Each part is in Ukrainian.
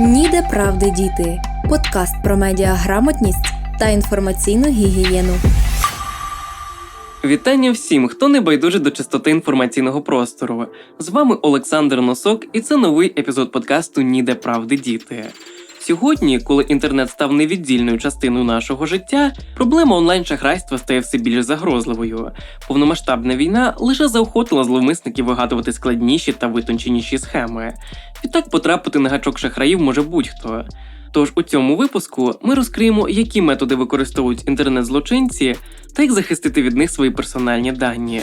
Ніде правди діти. Подкаст про медіаграмотність та інформаційну гігієну. Вітання всім, хто не байдуже до чистоти інформаційного простору. З вами Олександр Носок, і це новий епізод подкасту Ніде правди діти. Сьогодні, коли інтернет став невіддільною частиною нашого життя, проблема онлайн-шахрайства стає все більш загрозливою. Повномасштабна війна лише заохотила зловмисників вигадувати складніші та витонченіші схеми. Відтак потрапити на гачок шахраїв може будь-хто. Тож у цьому випуску ми розкриємо, які методи використовують інтернет-злочинці та як захистити від них свої персональні дані.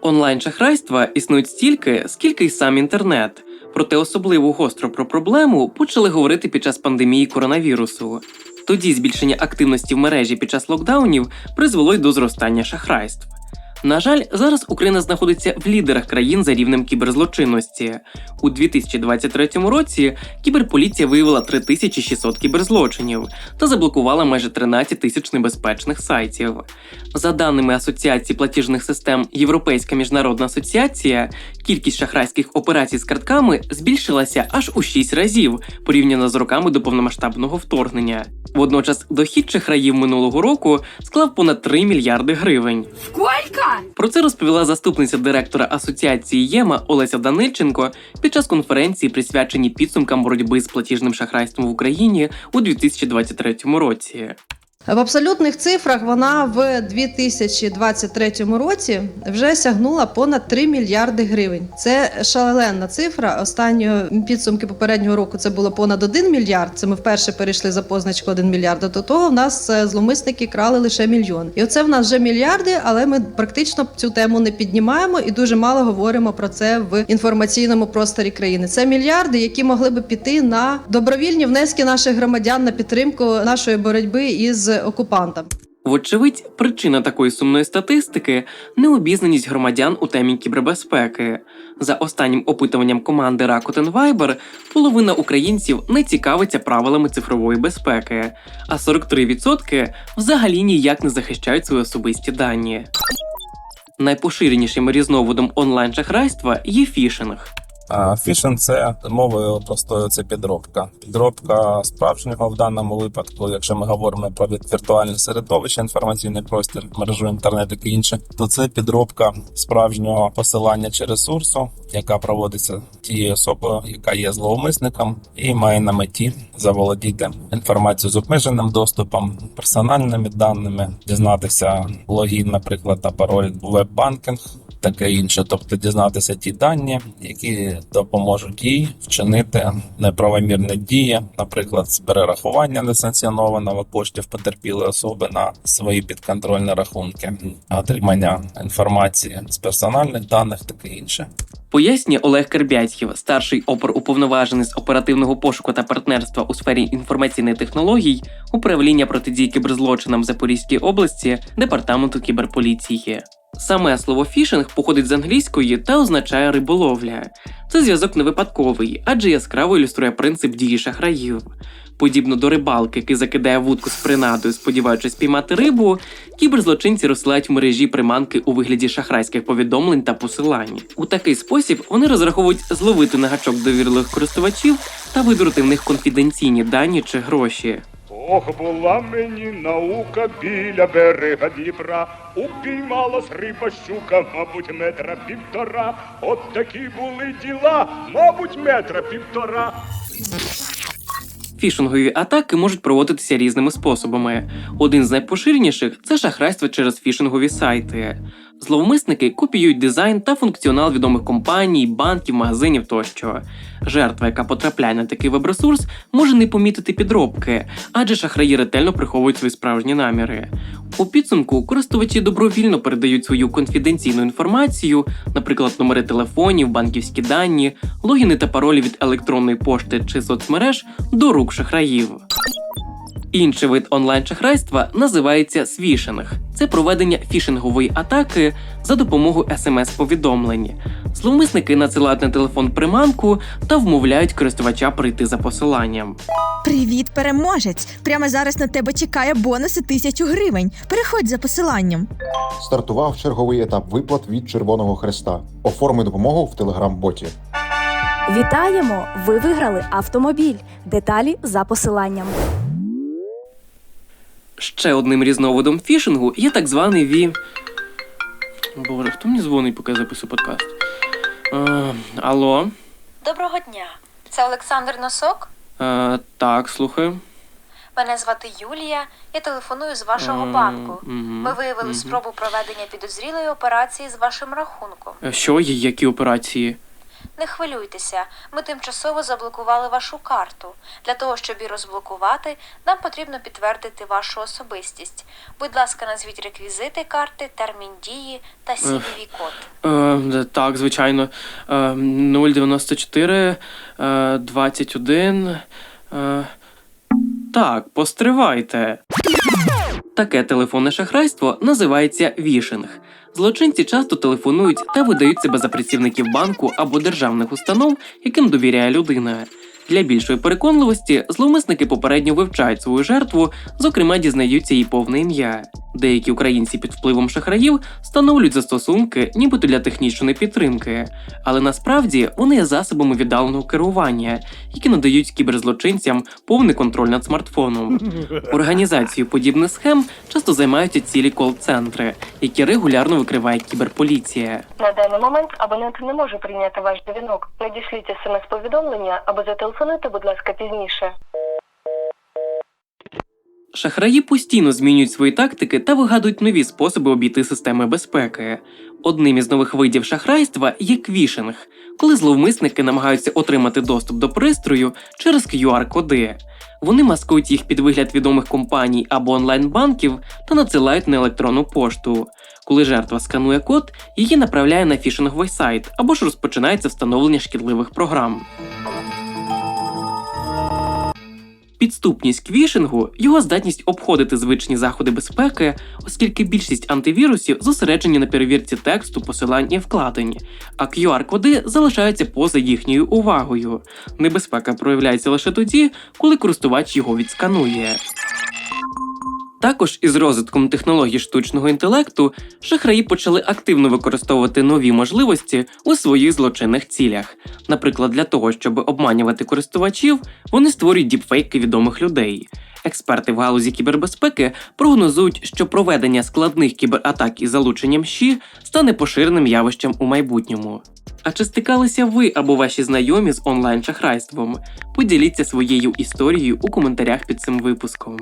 Онлайн-шахрайства існують стільки, скільки й сам інтернет. Проте особливо гостро про проблему почали говорити під час пандемії коронавірусу. Тоді збільшення активності в мережі під час локдаунів призвело й до зростання шахрайств. На жаль, зараз Україна знаходиться в лідерах країн за рівнем кіберзлочинності. У 2023 році кіберполіція виявила 3600 кіберзлочинів та заблокувала майже 13 тисяч небезпечних сайтів. За даними Асоціації платіжних систем Європейська міжнародна асоціація, кількість шахрайських операцій з картками збільшилася аж у 6 разів порівняно з роками до повномасштабного вторгнення. Водночас дохід шахраїв минулого року склав понад 3 мільярди гривень. Сколько? Про це розповіла заступниця директора асоціації ЄМА Олеся Данильченко під час конференції, присвяченій підсумкам боротьби з платіжним шахрайством в Україні у 2023 році. В абсолютних цифрах вона в 2023 році вже сягнула понад 3 мільярди гривень. Це шаленна цифра. Останньої підсумки попереднього року це було понад 1 мільярд. Це ми вперше перейшли за позначку 1 мільярд. До того в нас е, зломисники крали лише мільйон. І оце в нас вже мільярди, але ми практично цю тему не піднімаємо і дуже мало говоримо про це в інформаційному просторі країни. Це мільярди, які могли би піти на добровільні внески наших громадян на підтримку нашої боротьби із окупантом. Вочевидь, причина такої сумної статистики необізнаність громадян у темі кібербезпеки. За останнім опитуванням команди Rakuten Viber, половина українців не цікавиться правилами цифрової безпеки, а 43% взагалі ніяк не захищають свої особисті дані. Найпоширенішим різновидом онлайн-шахрайства є фішинг. А фішинг це мовою простою це підробка. Підробка справжнього в даному випадку, якщо ми говоримо про віртуальне середовище, інформаційний простір, мережу інтернет і інше, то це підробка справжнього посилання чи ресурсу, яка проводиться тією особою, яка є зловмисником, і має на меті заволодіти інформацією з обмеженим доступом, персональними даними, дізнатися логін, наприклад, та пароль веб-банкінг. Таке інше, тобто дізнатися ті дані, які допоможуть їй вчинити неправомірні дії, наприклад, з перерахування несанкціонованого коштів потерпілої особи на свої підконтрольні рахунки, отримання інформації з персональних даних, таке інше. Пояснює Олег Кербятьків, старший опер уповноважений з оперативного пошуку та партнерства у сфері інформаційних технологій, управління протидії кіберзлочинам Запорізькій області, департаменту кіберполіції. Саме слово фішинг походить з англійської та означає риболовля. Це зв'язок не випадковий, адже яскраво ілюструє принцип дії шахраїв. Подібно до рибалки, який закидає вудку з принадою, сподіваючись піймати рибу, кіберзлочинці розсилають в мережі приманки у вигляді шахрайських повідомлень та посилань. У такий спосіб вони розраховують зловити на гачок довірливих користувачів та видурити в них конфіденційні дані чи гроші. Ох, була мені наука біля берега Дніпра, упіймалась риба щука, мабуть, метра півтора. От такі були діла, мабуть, метра півтора. Фішингові атаки можуть проводитися різними способами. Один з найпоширеніших це шахрайство через фішингові сайти. Зловмисники копіюють дизайн та функціонал відомих компаній, банків, магазинів тощо. Жертва, яка потрапляє на такий веб-ресурс, може не помітити підробки, адже шахраї ретельно приховують свої справжні наміри. У підсумку користувачі добровільно передають свою конфіденційну інформацію, наприклад, номери телефонів, банківські дані, логіни та паролі від електронної пошти чи соцмереж до рук шахраїв. Інший вид онлайн-шахрайства називається свішинг. Це проведення фішингової атаки за допомогою смс-повідомлень. Зловмисники надсилають на телефон приманку та вмовляють користувача прийти за посиланням. Привіт, переможець! Прямо зараз на тебе чекає бонуси тисячу гривень. Переходь за посиланням. Стартував черговий етап виплат від Червоного Хреста. Оформи допомогу в телеграм-боті. Вітаємо! Ви виграли автомобіль. Деталі за посиланням. Ще одним різновидом фішингу є так званий ві. Боже, хто мені дзвонить, поки я записую подкаст? Е, алло, Доброго дня. Це Олександр Носок. е, так, слухаю. Мене звати Юлія. Я телефоную з вашого М, банку. мгм, Ми виявили мгм. спробу проведення підозрілої операції з вашим рахунком. Е, Що є, які операції? Не хвилюйтеся, ми тимчасово заблокували вашу карту. Для того, щоб її розблокувати, нам потрібно підтвердити вашу особистість. Будь ласка, назвіть реквізити карти, термін дії та CVV код. Е, так, звичайно. Е, 094, е, 21. Е, так, постривайте. Таке телефонне шахрайство називається вішинг. Злочинці часто телефонують та видають себе за працівників банку або державних установ, яким довіряє людина. Для більшої переконливості зловмисники попередньо вивчають свою жертву, зокрема дізнаються її повне ім'я. Деякі українці під впливом шахраїв встановлюють застосунки, нібито для технічної підтримки, але насправді вони є засобами віддаленого керування, які надають кіберзлочинцям повний контроль над смартфоном. Організацією подібних схем часто займаються цілі кол-центри, які регулярно викриває кіберполіція. На даний момент абонент не може прийняти ваш дзвінок. Надішліть смс-повідомлення або зателефонуйте, будь ласка, пізніше. Шахраї постійно змінюють свої тактики та вигадують нові способи обійти системи безпеки. Одним із нових видів шахрайства є квішинг, коли зловмисники намагаються отримати доступ до пристрою через QR-коди. Вони маскують їх під вигляд відомих компаній або онлайн-банків та надсилають на електронну пошту. Коли жертва сканує код, її направляє на фішинговий сайт або ж розпочинається встановлення шкідливих програм. Підступність квішингу його здатність обходити звичні заходи безпеки, оскільки більшість антивірусів зосереджені на перевірці тексту, посилань і вкладень, а QR-коди залишаються поза їхньою увагою. Небезпека проявляється лише тоді, коли користувач його відсканує. Також із розвитком технологій штучного інтелекту шахраї почали активно використовувати нові можливості у своїх злочинних цілях. Наприклад, для того, щоб обманювати користувачів, вони створюють діпфейки відомих людей. Експерти в галузі кібербезпеки прогнозують, що проведення складних кібератак із залученням ЩІ стане поширеним явищем у майбутньому. А чи стикалися ви або ваші знайомі з онлайн-шахрайством? Поділіться своєю історією у коментарях під цим випуском.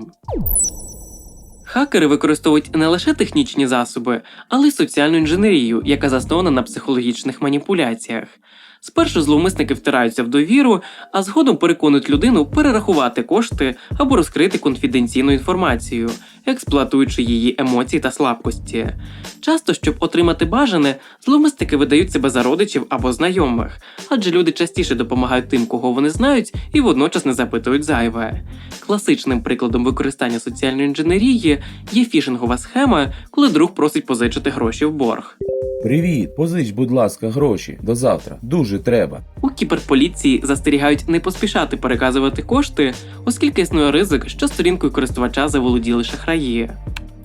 Хакери використовують не лише технічні засоби, але й соціальну інженерію, яка заснована на психологічних маніпуляціях. Спершу зловмисники втираються в довіру, а згодом переконують людину перерахувати кошти або розкрити конфіденційну інформацію, експлуатуючи її емоції та слабкості. Часто, щоб отримати бажане, зловмисники видають себе за родичів або знайомих, адже люди частіше допомагають тим, кого вони знають, і водночас не запитують зайве. Класичним прикладом використання соціальної інженерії є фішингова схема, коли друг просить позичити гроші в борг. Привіт, позич, будь ласка, гроші до завтра. Дуже треба. У кіберполіції застерігають не поспішати переказувати кошти, оскільки існує ризик, що сторінкою користувача заволоділи шахраї.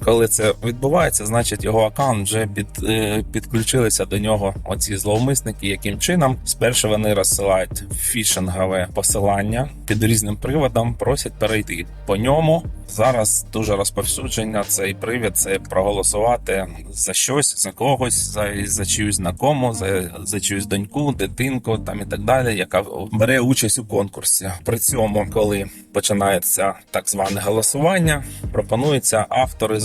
Коли це відбувається, значить його аккаунт вже під, е, підключилися до нього оці зловмисники. Яким чином спершу вони розсилають фішингове посилання під різним приводом, просять перейти по ньому. Зараз дуже розповсюдження цей привід це проголосувати за щось, за когось, за, за чиюсь знакому, за, за чиюсь доньку, дитинку там і так далі, яка бере участь у конкурсі. При цьому, коли починається так зване голосування, пропонується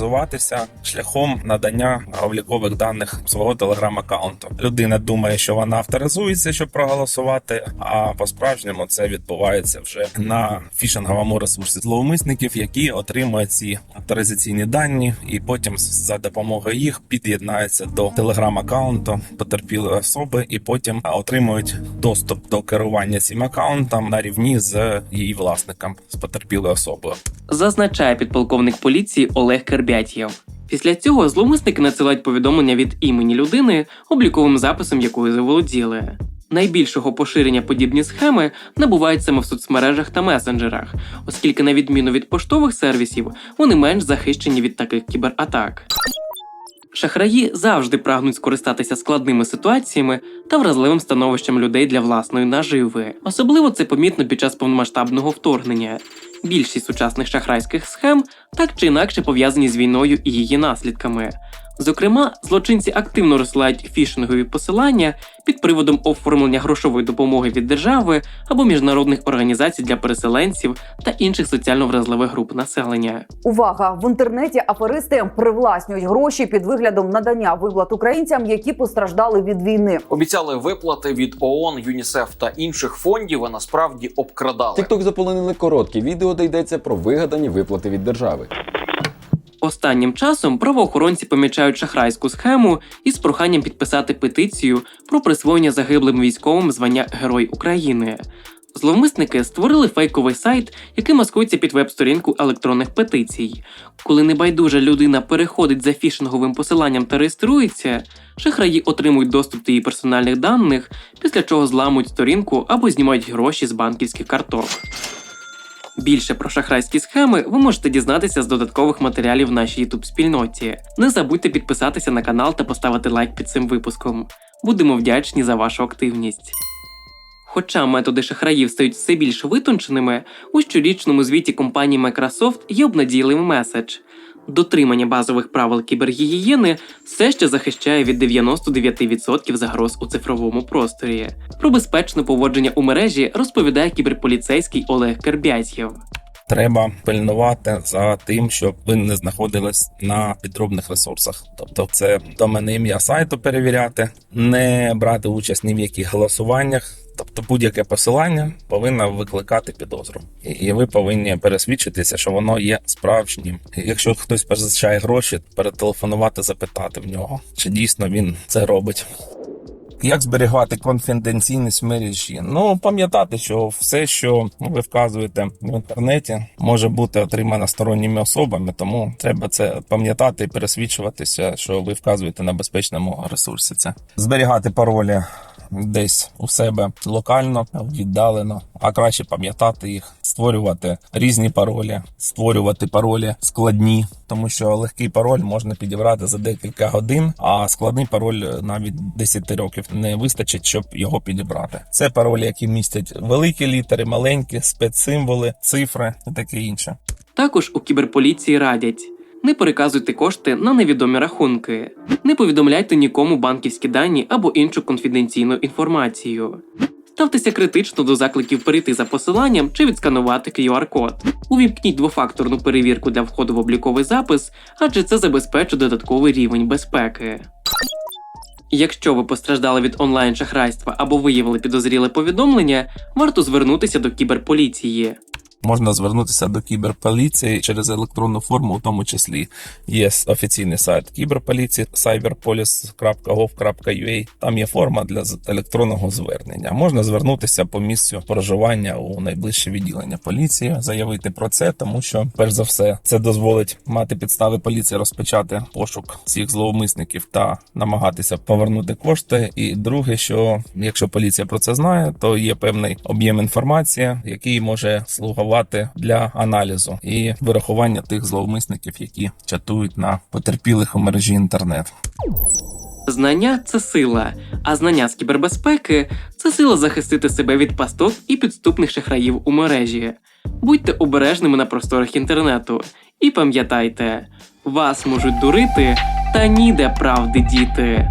авторизуватися шляхом надання облікових даних свого телеграм-аккаунту. Людина думає, що вона авторизується, щоб проголосувати. А по справжньому це відбувається вже на фішинговому ресурсі зловмисників, які отримують ці авторизаційні дані, і потім за допомогою їх під'єднаються до телеграм-аккаунту потерпілої особи, і потім отримують доступ до керування цим аккаунтом на рівні з її власником з потерпілою особою. Зазначає підполковник поліції Олег Кербятєв. Після цього зловмисники надсилають повідомлення від імені людини, обліковим записом якої заволоділи. Найбільшого поширення подібні схеми набувають саме в соцмережах та месенджерах, оскільки, на відміну від поштових сервісів, вони менш захищені від таких кібератак. Шахраї завжди прагнуть скористатися складними ситуаціями та вразливим становищем людей для власної наживи. Особливо це помітно під час повномасштабного вторгнення. Більшість сучасних шахрайських схем так чи інакше пов'язані з війною і її наслідками. Зокрема, злочинці активно розсилають фішингові посилання під приводом оформлення грошової допомоги від держави або міжнародних організацій для переселенців та інших соціально вразливих груп населення. Увага! В інтернеті аферисти привласнюють гроші під виглядом надання виплат українцям, які постраждали від війни. Обіцяли виплати від ООН, ЮНІСЕФ та інших фондів, а насправді обкрадали. Тікток заполонили короткі відео, де йдеться про вигадані виплати від держави. Останнім часом правоохоронці помічають шахрайську схему із проханням підписати петицію про присвоєння загиблим військовим звання Герой України. Зловмисники створили фейковий сайт, який маскується під веб-сторінку електронних петицій. Коли небайдужа людина переходить за фішинговим посиланням та реєструється, шахраї отримують доступ до її персональних даних, після чого зламують сторінку або знімають гроші з банківських карток. Більше про шахрайські схеми ви можете дізнатися з додаткових матеріалів в нашій youtube спільноті. Не забудьте підписатися на канал та поставити лайк під цим випуском. Будемо вдячні за вашу активність. Хоча методи шахраїв стають все більш витонченими, у щорічному звіті компанії Microsoft є обнадійливий меседж. Дотримання базових правил кібергігієни все ще захищає від 99% загроз у цифровому просторі. Про безпечне поводження у мережі розповідає кіберполіцейський Олег Кербязєв. Треба пильнувати за тим, щоб ви не знаходились на підробних ресурсах. Тобто, це доменне ім'я сайту перевіряти, не брати участь ні в яких голосуваннях. Тобто будь-яке посилання повинно викликати підозру, і ви повинні пересвідчитися, що воно є справжнім. Якщо хтось позичає гроші, перетелефонувати, запитати в нього, чи дійсно він це робить. Як зберігати конфіденційність в мережі? Ну пам'ятати, що все, що ви вказуєте в інтернеті, може бути отримано сторонніми особами, тому треба це пам'ятати і пересвідчуватися, що ви вказуєте на безпечному ресурсі. Це зберігати паролі десь у себе локально, віддалено, а краще пам'ятати їх, створювати різні паролі, створювати паролі складні, тому що легкий пароль можна підібрати за декілька годин, а складний пароль навіть 10 років не вистачить, щоб його підібрати. Це паролі, які містять великі літери, маленькі, спецсимволи, цифри і таке інше. Також у кіберполіції радять. Не переказуйте кошти на невідомі рахунки, не повідомляйте нікому банківські дані або іншу конфіденційну інформацію. Ставтеся критично до закликів перейти за посиланням чи відсканувати QR-код. Увімкніть двофакторну перевірку для входу в обліковий запис, адже це забезпечить додатковий рівень безпеки. Якщо ви постраждали від онлайн шахрайства або виявили підозріле повідомлення, варто звернутися до кіберполіції. Можна звернутися до кіберполіції через електронну форму, у тому числі є офіційний сайт кіберполіції cyberpolice.gov.ua. Там є форма для електронного звернення. Можна звернутися по місцю проживання у найближче відділення поліції, заявити про це, тому що, перш за все, це дозволить мати підстави поліції розпочати пошук всіх зловмисників та намагатися повернути кошти. І друге, що якщо поліція про це знає, то є певний об'єм інформації, який може слугувати для аналізу і вирахування тих зловмисників, які чатують на потерпілих у мережі інтернет. Знання це сила, а знання з кібербезпеки це сила захистити себе від пасток і підступних шахраїв у мережі. Будьте обережними на просторах інтернету і пам'ятайте, вас можуть дурити, та ніде правди діти.